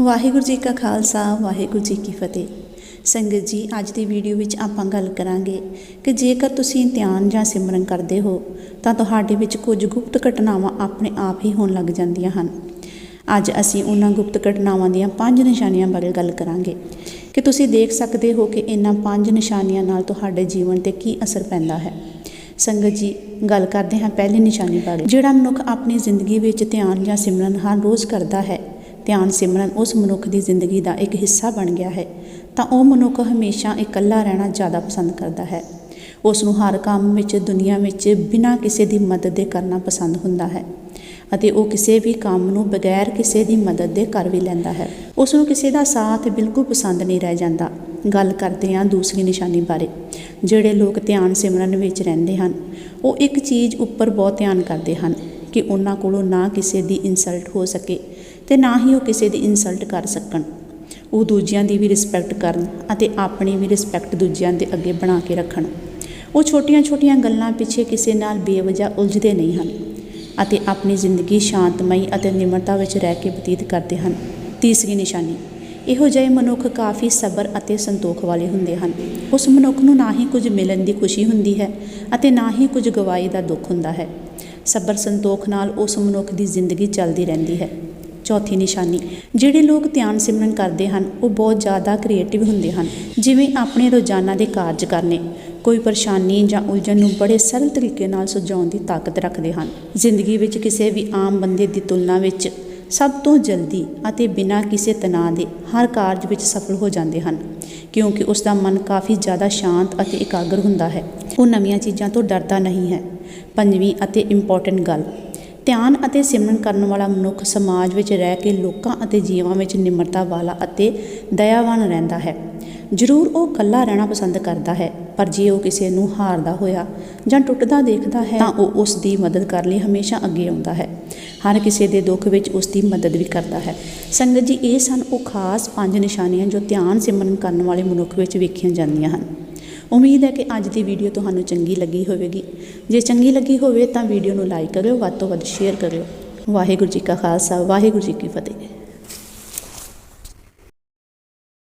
ਵਾਹਿਗੁਰੂ ਜੀ ਕਾ ਖਾਲਸਾ, ਵਾਹਿਗੁਰੂ ਜੀ ਕੀ ਫਤਿਹ। ਸੰਗਤ ਜੀ, ਅੱਜ ਦੀ ਵੀਡੀਓ ਵਿੱਚ ਆਪਾਂ ਗੱਲ ਕਰਾਂਗੇ ਕਿ ਜੇਕਰ ਤੁਸੀਂ ਧਿਆਨ ਜਾਂ ਸਿਮਰਨ ਕਰਦੇ ਹੋ, ਤਾਂ ਤੁਹਾਡੇ ਵਿੱਚ ਕੁਝ ਗੁਪਤ ਘਟਨਾਵਾਂ ਆਪਣੇ ਆਪ ਹੀ ਹੋਣ ਲੱਗ ਜਾਂਦੀਆਂ ਹਨ। ਅੱਜ ਅਸੀਂ ਉਹਨਾਂ ਗੁਪਤ ਘਟਨਾਵਾਂ ਦੀਆਂ ਪੰਜ ਨਿਸ਼ਾਨੀਆਂ ਬਾਰੇ ਗੱਲ ਕਰਾਂਗੇ। ਕਿ ਤੁਸੀਂ ਦੇਖ ਸਕਦੇ ਹੋ ਕਿ ਇਹਨਾਂ ਪੰਜ ਨਿਸ਼ਾਨੀਆਂ ਨਾਲ ਤੁਹਾਡੇ ਜੀਵਨ ਤੇ ਕੀ ਅਸਰ ਪੈਂਦਾ ਹੈ। ਸੰਗਤ ਜੀ, ਗੱਲ ਕਰਦੇ ਹਾਂ ਪਹਿਲੀ ਨਿਸ਼ਾਨੀ ਬਾਰੇ। ਜਿਹੜਾ ਮਨੁੱਖ ਆਪਣੀ ਜ਼ਿੰਦਗੀ ਵਿੱਚ ਧਿਆਨ ਜਾਂ ਸਿਮਰਨ ਹਰ ਰੋਜ਼ ਕਰਦਾ ਹੈ ਧਿਆਨ ਸਿਮਰਨ ਉਸ ਮਨੁੱਖ ਦੀ ਜ਼ਿੰਦਗੀ ਦਾ ਇੱਕ ਹਿੱਸਾ ਬਣ ਗਿਆ ਹੈ, ਤਾਂ ਉਹ ਮਨੁੱਖ ਹਮੇਸ਼ਾ ਇਕੱਲਾ ਰਹਿਣਾ ਜ਼ਿਆਦਾ ਪਸੰਦ ਕਰਦਾ ਹੈ। ਉਸ ਨੂੰ ਹਰ ਕੰਮ ਵਿੱਚ, ਦੁਨੀਆ ਵਿੱਚ ਬਿਨਾਂ ਕਿਸੇ ਦੀ ਮਦਦ ਦੇ ਕਰਨਾ ਪਸੰਦ ਹੁੰਦਾ ਹੈ ਅਤੇ ਉਹ ਕਿਸੇ ਵੀ ਕੰਮ ਨੂੰ ਬਗੈਰ ਕਿਸੇ ਦੀ ਮਦਦ ਦੇ ਕਰ ਵੀ ਲੈਂਦਾ ਹੈ। ਉਸ ਨੂੰ ਕਿਸੇ ਦਾ ਸਾਥ ਬਿਲਕੁਲ ਪਸੰਦ ਨਹੀਂ ਰਹਿ ਜਾਂਦਾ। ਗੱਲ ਕਰਦੇ ਹਾਂ ਦੂਸਰੀ ਨਿਸ਼ਾਨੀ ਬਾਰੇ, ਜਿਹੜੇ ਲੋਕ ਧਿਆਨ ਸਿਮਰਨ ਵਿੱਚ ਰਹਿੰਦੇ ਹਨ, ਉਹ ਇੱਕ ਚੀਜ਼ ਉੱਪਰ ਬਹੁਤ ਧਿਆਨ ਕਰਦੇ ਹਨ ਕਿ ਉਹਨਾਂ ਕੋਲੋਂ ਨਾ ਕਿਸੇ ਦੀ ਇਨਸਲਟ ਹੋ ਸਕੇ ਤੇ ਨਾ ਹੀ ਉਹ ਕਿਸੇ ਦੀ ਇਨਸਲਟ ਕਰ ਸਕਣ। ਉਹ ਦੂਜਿਆਂ ਦੀ ਵੀ ਰਿਸਪੈਕਟ ਕਰਨ ਅਤੇ ਆਪਣੀ ਵੀ ਰਿਸਪੈਕਟ ਦੂਜਿਆਂ ਦੇ ਅੱਗੇ ਬਣਾ ਕੇ ਰੱਖਣ। ਉਹ ਛੋਟੀਆਂ-ਛੋਟੀਆਂ ਗੱਲਾਂ ਪਿੱਛੇ ਕਿਸੇ ਨਾਲ ਬੇਵਜ੍ਹਾ ਉਲਝਦੇ ਨਹੀਂ ਹਨ ਅਤੇ ਆਪਣੀ ਜ਼ਿੰਦਗੀ ਸ਼ਾਂਤਮਈ ਅਤੇ ਨਿਮਰਤਾ ਵਿੱਚ ਰਹਿ ਕੇ ਬਤੀਤ ਕਰਦੇ ਹਨ। ਤੀਸਰੀ ਨਿਸ਼ਾਨੀ, ਇਹੋ ਜਿਹੇ ਮਨੁੱਖ ਕਾਫੀ ਸਬਰ ਅਤੇ ਸੰਤੋਖ ਵਾਲੇ ਹੁੰਦੇ ਹਨ। ਉਸ ਮਨੁੱਖ ਨੂੰ ਨਾ ਹੀ ਕੁਝ ਮਿਲਣ ਦੀ ਖੁਸ਼ੀ ਹੁੰਦੀ ਹੈ ਅਤੇ ਨਾ ਹੀ ਕੁਝ ਗਵਾਈ ਦਾ ਦੁੱਖ ਹੁੰਦਾ ਹੈ। ਸਬਰ ਸੰਤੋਖ ਨਾਲ ਉਸ ਮਨੁੱਖ ਦੀ ਜ਼ਿੰਦਗੀ ਚੱਲਦੀ ਰਹਿੰਦੀ ਹੈ। ਚੌਥੀ ਨਿਸ਼ਾਨੀ। ਜਿਹੜੇ ਲੋਕ ਧਿਆਨ ਸਿਮਰਨ ਕਰਦੇ ਹਨ, ਉਹ ਬਹੁਤ ਜ਼ਿਆਦਾ ਕ੍ਰੀਏਟਿਵ ਹੁੰਦੇ ਹਨ, ਜਿਵੇਂ ਆਪਣੇ ਰੋਜ਼ਾਨਾ ਦੇ ਕਾਰਜ ਕਰਨੇ। ਕੋਈ ਪਰੇਸ਼ਾਨੀ ਜਾਂ ਉਲਝਣ ਨੂੰ ਬੜੇ ਸਰਲ ਤਰੀਕੇ ਨਾਲ ਸੁਲਝਾਉਣ ਦੀ ਤਾਕਤ ਰੱਖਦੇ ਹਨ। ਜ਼ਿੰਦਗੀ ਵਿੱਚ ਕਿਸੇ ਵੀ ਆਮ ਬੰਦੇ ਦੀ ਤੁਲਨਾ ਵਿੱਚ ਸਭ ਤੋਂ ਜਲਦੀ ਅਤੇ ਬਿਨਾਂ ਕਿਸੇ ਤਣਾਅ ਦੇ ਹਰ ਕਾਰਜ ਵਿੱਚ ਸਫਲ ਹੋ ਜਾਂਦੇ ਹਨ, ਕਿਉਂਕਿ ਉਸ ਦਾ ਮਨ ਕਾਫੀ ਜ਼ਿਆਦਾ ਸ਼ਾਂਤ ਅਤੇ ਇਕਾਗਰ ਹੁੰਦਾ ਹੈ। ਉਹ ਨਵੀਆਂ ਚੀਜ਼ਾਂ ਤੋਂ ਡਰਦਾ ਨਹੀਂ ਹੈ। ਪੰਜਵੀਂ ਅਤੇ ਇੰਪੋਰਟੈਂਟ ਗੱਲ ਧਿਆਨ ਅਤੇ ਸਿਮਰਨ ਕਰਨ ਵਾਲਾ ਮਨੁੱਖ ਸਮਾਜ ਵਿੱਚ ਰਹਿ ਕੇ ਲੋਕਾਂ ਅਤੇ ਜੀਵਾਂ ਵਿੱਚ ਨਿਮਰਤਾ ਵਾਲਾ ਅਤੇ ਦਇਆਵਾਨ ਰਹਿੰਦਾ ਹੈ। ਜ਼ਰੂਰ ਉਹ ਇਕੱਲਾ ਰਹਿਣਾ ਪਸੰਦ ਕਰਦਾ ਹੈ, ਪਰ ਜੇ ਉਹ ਕਿਸੇ ਨੂੰ ਹਾਰਦਾ ਹੋਇਆ ਜਾਂ ਟੁੱਟਦਾ ਦੇਖਦਾ ਹੈ ਤਾਂ ਉਹ ਉਸ ਦੀ ਮਦਦ ਕਰਨ ਲਈ ਹਮੇਸ਼ਾ ਅੱਗੇ ਆਉਂਦਾ ਹੈ। ਹਰ ਕਿਸੇ ਦੇ ਦੁੱਖ ਵਿੱਚ ਉਸ ਦੀ ਮਦਦ ਵੀ ਕਰਦਾ ਹੈ। ਸੰਗਤ ਜੀ, ਇਹ ਸਨ ਉਹ ਖਾਸ ਪੰਜ ਨਿਸ਼ਾਨੀਆਂ ਜੋ ਧਿਆਨ ਸਿਮਰਨ ਕਰਨ ਵਾਲੇ ਮਨੁੱਖ ਵਿੱਚ ਵੇਖੀਆਂ ਜਾਂਦੀਆਂ ਹਨ। ਉਮੀਦ ਹੈ ਕਿ ਅੱਜ ਦੀ ਵੀਡੀਓ ਤੁਹਾਨੂੰ ਚੰਗੀ ਲੱਗੀ ਹੋਵੇਗੀ। ਜੇ ਚੰਗੀ ਲੱਗੀ ਹੋਵੇ ਤਾਂ ਵੀਡੀਓ ਨੂੰ ਲਾਈਕ ਕਰਿਓ, ਵੱਧ ਤੋਂ ਵੱਧ ਸ਼ੇਅਰ ਕਰਿਓ। ਵਾਹਿਗੁਰੂ ਜੀ ਕਾ ਖਾਲਸਾ, ਵਾਹਿਗੁਰੂ ਜੀ ਕੀ ਫਤਿਹ।